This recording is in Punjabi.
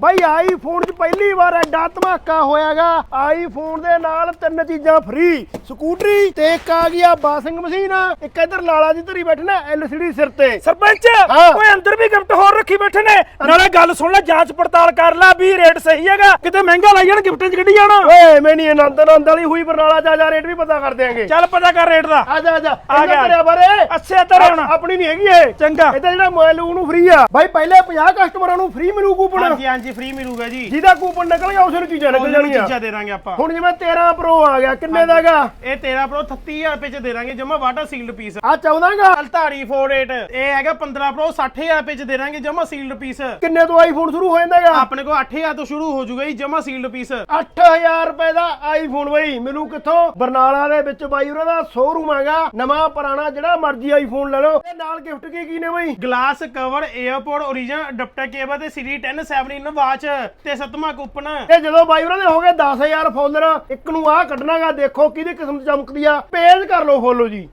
ਬਾਈ ਆਈਫੋਨ 'ਚ ਪਹਿਲੀ ਵਾਰ ਐਡਾ ਧਮਾਕਾ ਹੋਇਆਗਾ। ਆਈਫੋਨ ਦੇ ਨਾਲ ਤਿੰਨ ਚੀਜ਼ਾਂ ਫ੍ਰੀ ਸਕੂਟਰੀ ਤੇ ਇੱਕ ਆ ਗਈ ਆ ਵਾਸ਼ਿੰਗ ਮਸ਼ੀਨ ਇੱਕ ਇਧਰ ਲਾਲਾ ਜੀ ਧਰੀ ਬੈਠੇ ਨਾ LCD ਸਿਰ ਤੇ। ਸਰਪੰਚ ਹਾਂ। ਓਏ ਅੰਦਰ ਵੀ ਗਿਫਟ ਹੋਰ ਰੱਖੀ ਬੈਠੇ ਨੇ। ਨਾਲੇ ਗੱਲ ਸੁਣ ਲੈ ਜਾਂਚ ਪੜਤਾਲ ਕਰ ਲੈ ਵੀ ਰੇਟ ਸਹੀ ਹੈਗਾ। ਕਿਤੇ ਮਹਿੰਗਾ ਲਾਈ ਜਾਣ ਗਿਫਟਾਂ 'ਚ ਕੱਢੀ ਜਾਣਾ ਓਏ ਮੈਂ ਨਹੀਂ ਆਨੰਦ ਆਨੰਦ ਵਾਲੀ ਹੋਈ ਬਰਨਾਲਾ ਜਾ ਜਾ ਰੇਟ ਵੀ ਪਤਾ ਕਰ ਦਿਆਂਗੇ। ਚੱਲ ਪਤਾ ਕਰ ਰੇਟ ਦਾ। ਆ ਜਾ ਆ ਜਾ। ਆ ਗਿਆ। ਕਰਿਆ ਬਾਰੇ। ਅੱਛਾ ਤੇਰੇ ਹੁਣ ਆਪਣੀ ਨਹੀਂ ਹੈਗੀ ਇਹ। ਚੰਗਾ। ਇਹ ਤਾਂ ਜਿਹੜਾ ਮੋਬਾਈਲ ਉਹਨੂੰ ਫ੍ਰੀ ਆ। ਬਾਈ ਪਹਿਲੇ 50 ਕਸਟਮਰਾਂ ਨੂੰ ਫ੍ਰੀ ਮਿਲੂ ਕੂਪਨ ਹਾਂਜੀ ਹਾਂਜੀ ਫ੍ਰੀ ਮਿਲੂਗਾ ਜੀ। ਜਿਹਦਾ ਕੂਪਨ ਨਿਕਲ ਗਿਆ ਉਸ ਨੂੰ ਚੀਜ਼ਾਂ ਨਿਕਲ ਉਹਨੂੰ ਜਾਣਗੀਆਂ ਚੀਜ਼ਾਂ ਦੇ ਦਾਂਗੇ ਆਪਾਂ। ਹੁਣ ਜਿਵੇਂ 13 ਪ੍ਰੋ ਆ ਗਿਆ ਕਿੰਨੇ ਦਾਗਾ ਇਹ 13 ਪ੍ਰੋ 33000 ਰੁਪਏ 'ਚ ਦੇ ਦਾਂਗੇ ਜਮਾ ਵਾਟਰ ਸੀਲਡ ਪੀਸ ਆ ਚਾਹੁੰਦਾਗਾ ਅਲਤਾਰੀ 48 ਇਹ ਹੈਗਾ 15 ਪ੍ਰੋ 60000 ਰੁਪਏ 'ਚ ਦੇ ਦਾਂਗੇ ਜਮਾ ਸੀਲਡ ਪੀਸ ਕਿੰਨੇ ਤੋਂ ਆਈਫੋਨ ਸ਼ੁਰੂ ਹੋ ਜਾਂਦਾਗਾ? ਆਪਣੇ ਕੋਲ 8000 ਤੋਂ ਸ਼ੁਰੂ ਹੋ ਜਾਊਗਾ ਜੀ ਜਮਾ ਸੀਲਡ ਪੀਸ 8000 ਰੁਪਏ ਦਾ ਆਈਫੋਨ ਬਈ ਮਿਲੂ ਕਿੱਥੋਂ ਬਰਨਾਲਾ ਦੇ ਵਿੱਚ ਬਾਈ ਉਹਨਾਂ ਦਾ ਸ਼ੋਰੂਮ ਹੈਗਾ ਨਵਾਂ ਪੁਰਾਣਾ ਜਿਹੜਾ ਮਰਜ਼ੀ ਆਈਫੋਨ ਲੈ ਲਓ। ਤੇ ਨਾਲ ਗਿਫਟ ਕੀ ਕੀ ਨੇ ਬਈ? Glass cover airport origignal adapter cable ਤੇ ਸੀਰੀ 10 7 ਇਨ ਵਾਚ ਤੇ ਸੱਤਵਾਂ ਕੂਪਨ। ਤੇ ਜਦੋਂ ਬਾਈ ਉਹਨਾਂ ਦੇ ਹੋ ਗਏ 10000 ਫੋਲੋਅਰ ਇੱਕ ਨੂੰ ਆਹ ਕੱਢਣਾਗਾ ਦੇਖੋ ਕਿਹਦੀ ਕਿਸਮਤ ਚਮਕਦੀ ਆ। ਪੇਜ ਕਰ ਲਓ ਫੋਲੋ ਜੀ।